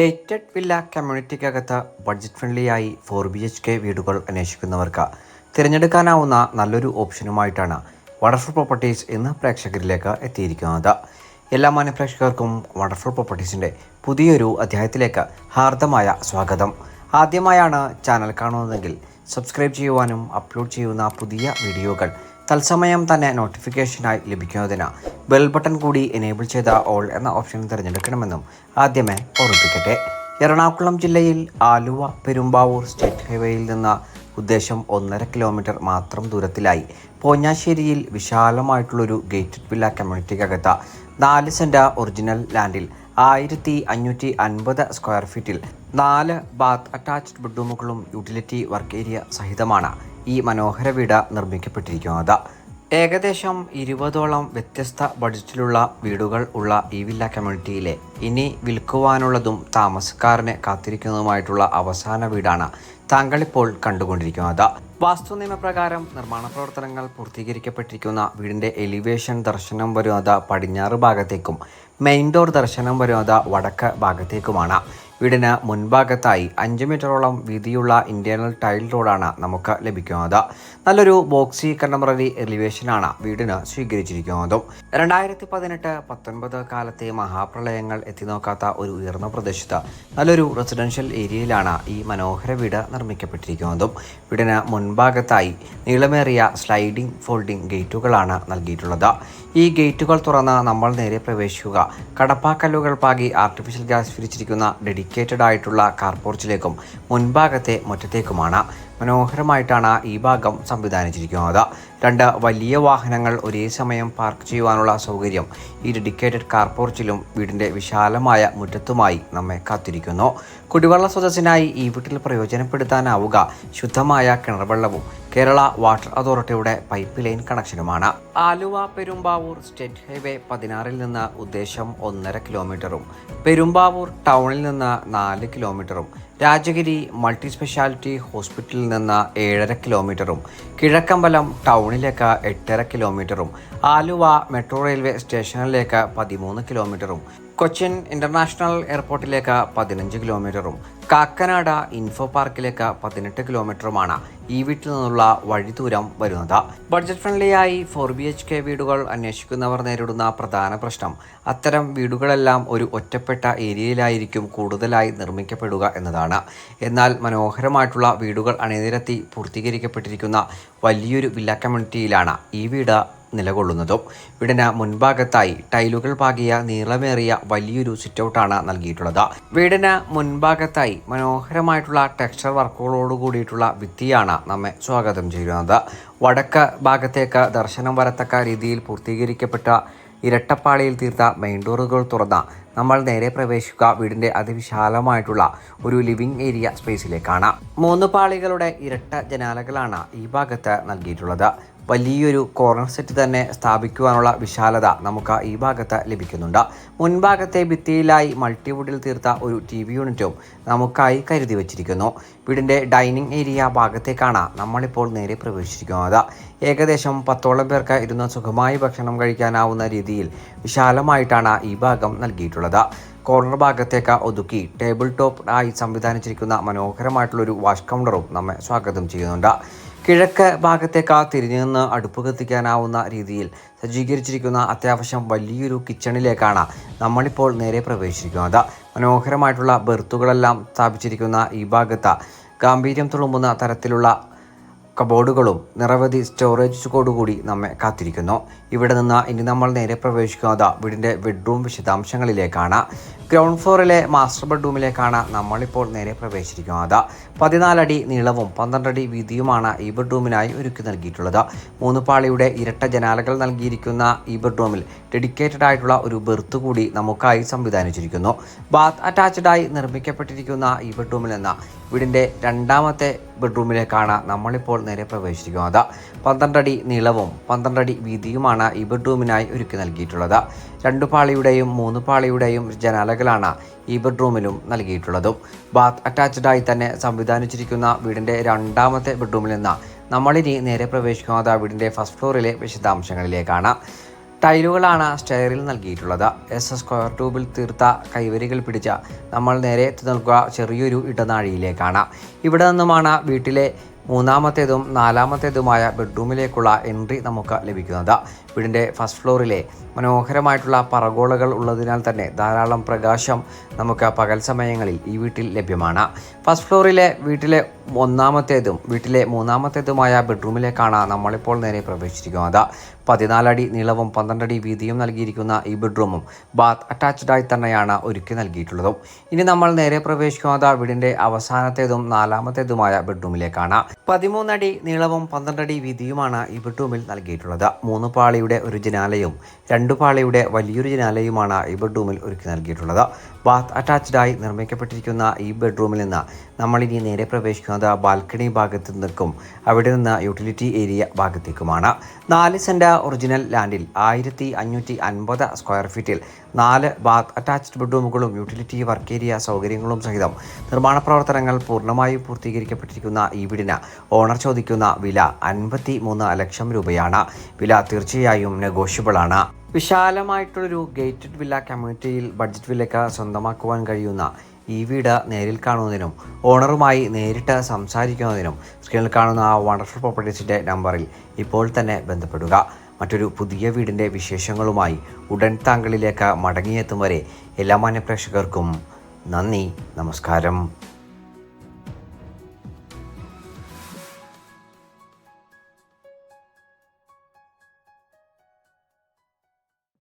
Gated villa കമ്മ്യൂണിറ്റിക്കകത്ത് budget ഫ്രണ്ട്ലിയായി four B H K വീടുകൾ അന്വേഷിക്കുന്നവർക്ക് തിരഞ്ഞെടുക്കാനാവുന്ന നല്ലൊരു ഓപ്ഷനുമായിട്ടാണ് വണ്ടർഫുൾ പ്രോപ്പർട്ടീസ് ഇന്ന് പ്രേക്ഷകരിലേക്ക് എത്തിയിരിക്കുന്നത്. എല്ലാ മാന്യപ്രേക്ഷകർക്കും വണ്ടർഫുൾ പ്രോപ്പർട്ടീസിന്റെ പുതിയൊരു അധ്യായത്തിലേക്ക് ഹാർദമായ സ്വാഗതം. ആദ്യമായാണ് ചാനൽ കാണുന്നതെങ്കിൽ സബ്സ്ക്രൈബ് ചെയ്യുവാനും അപ്ലോഡ് ചെയ്യുന്ന പുതിയ വീഡിയോകൾ തത്സമയം തന്നെ നോട്ടിഫിക്കേഷനായി ലഭിക്കുന്നതിന് ബെൽ ബട്ടൺ കൂടി എനേബിൾ ചെയ്ത ഓൾ എന്ന ഓപ്ഷൻ തിരഞ്ഞെടുക്കണമെന്നും ആദ്യമേ ഓർമ്മിപ്പിക്കട്ടെ. എറണാകുളം ജില്ലയിൽ ആലുവ പെരുമ്പാവൂർ സ്റ്റേറ്റ് ഹൈവേയിൽ നിന്ന് ഉദ്ദേശം ഒന്നര കിലോമീറ്റർ മാത്രം ദൂരത്തിലായി പോഞ്ഞാശ്ശേരിയിൽ വിശാലമായിട്ടുള്ളൊരു ഗേറ്റഡ് വില്ല കമ്മ്യൂണിറ്റിക്കകത്ത് നാല് സെന്റ ഒറിജിനൽ ലാൻഡിൽ ആയിരത്തി അഞ്ഞൂറ്റി അൻപത് സ്ക്വയർ ഫീറ്റിൽ നാല് ബാത്ത് അറ്റാച്ച്ഡ് ബെഡ്റൂമുകളും യൂട്ടിലിറ്റി വർക്ക് ഏരിയ സഹിതമാണ് ഈ മനോഹര വീട് നിർമ്മിക്കപ്പെട്ടിരിക്കുന്നത്. ഏകദേശം ഇരുപതോളം വ്യത്യസ്ത ബഡ്ജറ്റിലുള്ള വീടുകൾ ഉള്ള ഈ വില്ല കമ്മ്യൂണിറ്റിയിലെ ഇനി വിൽക്കുവാനുള്ളതും താമസക്കാരനെ കാത്തിരിക്കുന്നതുമായിട്ടുള്ള അവസാന വീടാണ് താങ്കളിപ്പോൾ കണ്ടുകൊണ്ടിരിക്കുന്നത്. വാസ്തു നിയമപ്രകാരം നിർമ്മാണ പ്രവർത്തനങ്ങൾ പൂർത്തീകരിക്കപ്പെട്ടിരിക്കുന്ന വീടിന്റെ എലിവേഷൻ ദർശനം വരുന്നത് പടിഞ്ഞാറ് ഭാഗത്തേക്കും മെയിൻ ഡോർ ദർശനം വരുന്നത് വടക്ക് ഭാഗത്തേക്കുമാണ്. വീടിന് മുൻഭാഗത്തായി അഞ്ച് മീറ്ററോളം വീതിയുള്ള ഇന്റേണൽ ടൈൽ റോഡാണ് നമുക്ക് ലഭിക്കുന്നത്. നല്ലൊരു ബോക്സി കണ്ടംപററി എലിവേഷനാണ് വീടിന് സ്വീകരിച്ചിരിക്കുന്നതും. രണ്ടായിരത്തി പതിനെട്ട് പത്തൊൻപത് കാലത്തെ മഹാപ്രളയങ്ങൾ എത്തിനോക്കാത്ത ഒരു ഉയർന്ന പ്രദേശത്ത് നല്ലൊരു റെസിഡൻഷ്യൽ ഏരിയയിലാണ് ഈ മനോഹര വീട് നിർമ്മിക്കപ്പെട്ടിരിക്കുന്നതും. വീടിന് മുൻഭാഗത്തായി നീളമേറിയ സ്ലൈഡിംഗ് ഫോൾഡിംഗ് ഗേറ്റുകളാണ് നൽകിയിട്ടുള്ളത്. ഈ ഗേറ്റുകൾ തുറന്ന് നമ്മൾ നേരെ പ്രവേശിക്കുക. കടപ്പാക്കല്ലുകൾ പാകി ആർട്ടിഫിഷ്യൽ ഗ്യാസ് വിരിച്ചിരിക്കുന്ന ഡെഡിക്കേറ്റഡ് ആയിട്ടുള്ള കാർപോർച്ചിലേക്കും മുൻഭാഗത്തെ മുറ്റത്തേക്കുമാണ്. മനോഹരമായിട്ടാണ് ഈ ഭാഗം സംവിധാനിച്ചിരിക്കുന്നത്. രണ്ട് വലിയ വാഹനങ്ങൾ ഒരേ സമയം പാർക്ക് ചെയ്യുവാനുള്ള സൗകര്യം ഈ ഡെഡിക്കേറ്റഡ് കാർപോർച്ചിലും വീടിന്റെ വിശാലമായ മുറ്റത്തുമായി നമ്മെ കാത്തിരിക്കുന്നു. കുടിവെള്ള സ്രോതസ്സിനായി ഈ വീട്ടിൽ പ്രയോജനപ്പെടുത്താനാവുക. ശുദ്ധമായ കിണർവെള്ളവും കേരള വാട്ടർ അതോറിറ്റിയുടെ പൈപ്പ് ലൈൻ കണക്ഷനുമാണ്. ആലുവ പെരുമ്പാവൂർ സ്റ്റേറ്റ് ഹൈവേ പതിനാറിൽ നിന്ന് ഉദ്ദേശം ഒന്നര കിലോമീറ്ററും പെരുമ്പാവൂർ ടൗണിൽ നിന്ന് നാല് കിലോമീറ്ററും രാജഗിരി മൾട്ടി സ്പെഷ്യാലിറ്റി ഹോസ്പിറ്റലിൽ നിന്ന് ഏഴര കിലോമീറ്ററും കിഴക്കമ്പലം ടൗണിലേക്ക് എട്ടര കിലോമീറ്ററും ആലുവ മെട്രോ റെയിൽവേ സ്റ്റേഷനിലേക്ക് പതിമൂന്ന് കിലോമീറ്ററും കൊച്ചിൻ ഇന്റർനാഷണൽ എയർപോർട്ടിലേക്ക് പതിനഞ്ച് കിലോമീറ്ററും കാക്കനാട് ഇൻഫോ പാർക്കിലേക്ക് പതിനെട്ട് കിലോമീറ്ററുമാണ് ഈ വീട്ടിൽ നിന്നുള്ള വഴി ദൂരം വരുന്നത്. ബഡ്ജറ്റ് ഫ്രണ്ട്ലിയായി ഫോർ ബി എച്ച് കെ വീടുകൾ അന്വേഷിക്കുന്നവർ നേരിടുന്ന പ്രധാന പ്രശ്നം അത്തരം വീടുകളെല്ലാം ഒരു ഒറ്റപ്പെട്ട ഏരിയയിലായിരിക്കും കൂടുതലായി നിർമ്മിക്കപ്പെടുക എന്നതാണ്. എന്നാൽ മനോഹരമായിട്ടുള്ള വീടുകൾ അണിനിരത്തി പൂർത്തീകരിക്കപ്പെട്ടിരിക്കുന്ന വലിയൊരു വില്ല കമ്മ്യൂണിറ്റിയിലാണ് ഈ വീട് നിലകൊള്ളുന്നതും വീടിന് മുൻഭാഗത്തായി ടൈലുകൾ പാകിയ നീളമേറിയ വലിയൊരു സിറ്റൗട്ടാണ് നൽകിയിട്ടുള്ളത്. വീടിന് മുൻഭാഗത്തായി മനോഹരമായിട്ടുള്ള ടെക്സ്ചർ വർക്കുകളോട് കൂടിയിട്ടുള്ള ഭിത്തിയാണ് നമ്മെ സ്വാഗതം ചെയ്യുന്നത്. വടക്ക് ഭാഗത്തേക്ക് ദർശനം വരത്തക്ക രീതിയിൽ പൂർത്തീകരിക്കപ്പെട്ട ഇരട്ടപ്പാളിയിൽ തീർത്ത മെയിൻ ഡോറുകൾ തുറന്ന നമ്മൾ നേരെ പ്രവേശിക്കുക വീടിന്റെ അതിവിശാലമായിട്ടുള്ള ഒരു ലിവിംഗ് ഏരിയ സ്പേസിലേക്കാണ്. മൂന്ന് പാളികളുടെ ഇരട്ട ജനാലകളാണ് ഈ ഭാഗത്ത് നൽകിയിട്ടുള്ളത്. വലിയൊരു കോർണർ സെറ്റ് തന്നെ സ്ഥാപിക്കുവാനുള്ള വിശാലത നമുക്ക് ഈ ഭാഗത്ത് ലഭിക്കുന്നുണ്ട്. മുൻഭാഗത്തെ ഭിത്തിയിലായി മൾട്ടിവുഡിൽ തീർത്ത ഒരു ടി വി യൂണിറ്റും നമുക്കായി കരുതി വച്ചിരിക്കുന്നു. വീടിന്റെ ഡൈനിങ് ഏരിയ ഭാഗത്തേക്കാണ് നമ്മളിപ്പോൾ നേരെ പ്രവേശിച്ചിരിക്കുന്നത്. ഏകദേശം പത്തോളം പേർക്ക് ഇരുന്ന് സുഖമായി ഭക്ഷണം കഴിക്കാനാവുന്ന രീതിയിൽ വിശാലമായിട്ടാണ് ഈ ഭാഗം നൽകിയിട്ടുള്ളത്. കോർണർ ഭാഗത്തേക്ക് ഒതുക്കി ടേബിൾ ടോപ്പ് ആയി സംവിധാനിച്ചിരിക്കുന്ന മനോഹരമായിട്ടുള്ളൊരു വാഷ് കൗണ്ടറും നമ്മെ സ്വാഗതം ചെയ്യുന്നുണ്ട്. കിഴക്ക് ഭാഗത്തേക്ക് തിരിഞ്ഞു നിന്ന് അടുപ്പ് കത്തിക്കാനാവുന്ന രീതിയിൽ സജ്ജീകരിച്ചിരിക്കുന്ന അത്യാവശ്യം വലിയൊരു കിച്ചണിലേക്കാണ് നമ്മളിപ്പോൾ നേരെ പ്രവേശിക്കുന്നത്. മനോഹരമായിട്ടുള്ള ബെർത്തുകളെല്ലാം സ്ഥാപിച്ചിരിക്കുന്ന ഈ ഭാഗത്ത് ഗാംഭീര്യം തുളുമ്പുന്ന തരത്തിലുള്ള കബോർഡുകളും നിരവധി സ്റ്റോറേജ് കൂടി നമ്മെ കാത്തിരിക്കുന്നു. ഇവിടെ നിന്ന് ഇനി നമ്മൾ നേരെ പ്രവേശിക്കുന്നത് വീടിന്റെ ബെഡ്റൂം വിശദാംശങ്ങളിലേക്കാണ്. ഗ്രൗണ്ട് ഫ്ലോറിലെ മാസ്റ്റർ ബെഡ്റൂമിലേക്കാണ് നമ്മളിപ്പോൾ നേരെ പ്രവേശിച്ചിരിക്കുന്നത്. പതിനാലടി നീളവും പന്ത്രണ്ടടി വീതിയുമാണ് ഈ ബെഡ്റൂമിനായി ഒരുക്കി നൽകിയിട്ടുള്ളത്. മൂന്ന് പാളിയുടെ ഇരട്ട ജനാലകൾ നൽകിയിരിക്കുന്ന ഈ ബെഡ്റൂമിൽ ഡെഡിക്കേറ്റഡ് ആയിട്ടുള്ള ഒരു ബെർത്ത് കൂടി നമുക്കായി സംവിധാനിച്ചിരിക്കുന്നു. ബാത്ത് അറ്റാച്ച്ഡായി നിർമ്മിക്കപ്പെട്ടിരിക്കുന്ന ഈ ബെഡ്റൂമിൽ നിന്ന് വീടിന്റെ രണ്ടാമത്തെ ബെഡ്റൂമിലേക്കാണ് നമ്മളിപ്പോൾ നേരെ പ്രവേശിക്കുന്നത് പന്ത്രണ്ടടി നീളവും പന്ത്രണ്ടടി വീതിയുമാണ് ഈ ബെഡ്റൂമിനായി ഒരുക്കി നൽകിയിട്ടുള്ളത്. രണ്ടു പാളിയുടെയും മൂന്ന് പാളിയുടെയും ജനാലകളാണ് ഈ ബെഡ്റൂമിലും നൽകിയിട്ടുള്ളതും. ബാത്ത് അറ്റാച്ച്ഡായി തന്നെ സംവിധാനിച്ചിരിക്കുന്ന വീടിന്റെ രണ്ടാമത്തെ ബെഡ്റൂമിൽ നിന്ന് നമ്മളിനി നേരെ പ്രവേശിക്കുന്നത് വീടിന്റെ ഫസ്റ്റ് ഫ്ലോറിലെ വിശദാംശങ്ങളിലേക്കാണ്. ടൈലുകളാണ് സ്റ്റെയറിൽ നൽകിയിട്ടുള്ളത്. എസ് സ്ക്വയർ ട്യൂബിൽ തീർത്ത കൈവരികൾ പിടിച്ച നമ്മൾ നേരെ എത്തി നിൽക്കുക ചെറിയൊരു ഇടനാഴിയിലേക്കാണ്. ഇവിടെ നിന്നുമാണ് വീട്ടിലെ മൂന്നാമത്തേതും നാലാമത്തേതുമായ ബെഡ്റൂമിലേക്കുള്ള എൻട്രി നമുക്ക് ലഭിക്കുന്നത്. വീടിന്റെ ഫസ്റ്റ് ഫ്ലോറിലെ മനോഹരമായിട്ടുള്ള പറഗോളകൾ ഉള്ളതിനാൽ തന്നെ ധാരാളം പ്രകാശം നമുക്ക് പകൽ സമയങ്ങളിൽ ഈ വീട്ടിൽ ലഭ്യമാണ്. ഫസ്റ്റ് ഫ്ലോറിലെ വീട്ടിലെ ഒന്നാമത്തേതും വീട്ടിലെ മൂന്നാമത്തേതുമായ ബെഡ്റൂമിലേക്കാണ് നമ്മളിപ്പോൾ നേരെ പ്രവേശിച്ചിരിക്കുന്നത്. പതിനാലടി നീളവും പന്ത്രണ്ടടി വീതിയും നൽകിയിരിക്കുന്ന ഈ ബെഡ്റൂമും ബാത്ത് അറ്റാച്ച്ഡായി തന്നെയാണ് ഒരുക്കി നൽകിയിട്ടുള്ളതും. ഇനി നമ്മൾ നേരെ പ്രവേശിക്കുന്നത് വീടിന്റെ അവസാനത്തേതും നാലാമത്തേതുമായ ബെഡ്റൂമിലേക്കാണ്. പതിമൂന്നടി നീളവും പന്ത്രണ്ടടി വീതിയുമാണ് ഈ ബെഡ്റൂമിൽ നൽകിയിട്ടുള്ളത്. മൂന്ന് പാളിയുടെ ഒരു ജനാലയും രണ്ടു പാളിയുടെ വലിയൊരു ജനാലയുമാണ് ഈ ബെഡ്റൂമിൽ ഒരുക്കി നൽകിയിട്ടുള്ളത്. ബാത്ത് അറ്റാച്ച്ഡായി നിർമ്മിക്കപ്പെട്ടിരിക്കുന്ന ഈ ബെഡ്റൂമിൽ നിന്ന് നമ്മളിനി നേരെ പ്രവേശിക്കുന്നത് ബാൽക്കണി ഭാഗത്ത് നിൽക്കും. അവിടെ നിന്ന് യൂട്ടിലിറ്റി ഏരിയ ഭാഗത്തേക്കുമാണ്. നാല് സെന്റ് ഒറിജിനൽ ലാൻഡിൽ ആയിരത്തി സ്ക്വയർ ഫീറ്റിൽ നാല് ബാത്ത് അറ്റാച്ച്ഡ് ബെഡ്റൂമുകളും യൂട്ടിലിറ്റി വർക്ക് ഏരിയ സൗകര്യങ്ങളും സഹിതം നിർമ്മാണ പ്രവർത്തനങ്ങൾ പൂർണമായും പൂർത്തീകരിക്കപ്പെട്ടിരിക്കുന്ന ഈ വീടിന് ഓണർ ചോദിക്കുന്ന വില അൻപത്തി മൂന്ന് ലക്ഷം രൂപയാണ്. വില തീർച്ചയായും നെഗോഷ്യബിളാണ് വിശാലമായിട്ടുള്ളൊരു ഗേറ്റഡ് വില്ല കമ്മ്യൂണിറ്റിയിൽ ബഡ്ജറ്റ് വിലയ്ക്ക് സ്വന്തമാക്കുവാൻ കഴിയുന്ന ഈ വീട് നേരിൽ കാണുന്നതിനും ഓണറുമായി നേരിട്ട് സംസാരിക്കുന്നതിനും സ്ക്രീനിൽ കാണുന്ന വണ്ടർഫുൾ പ്രോപ്പർട്ടീസിന്റെ നമ്പറിൽ ഇപ്പോൾ തന്നെ ബന്ധപ്പെടുക. മറ്റൊരു പുതിയ വീടിന്റെ വിശേഷങ്ങളുമായി ഉടൻ താങ്കളിലേക്ക് മടങ്ങിയെത്തും വരെ എല്ലാ മാന്യപ്രേക്ഷകർക്കും നന്ദി നമസ്കാരം.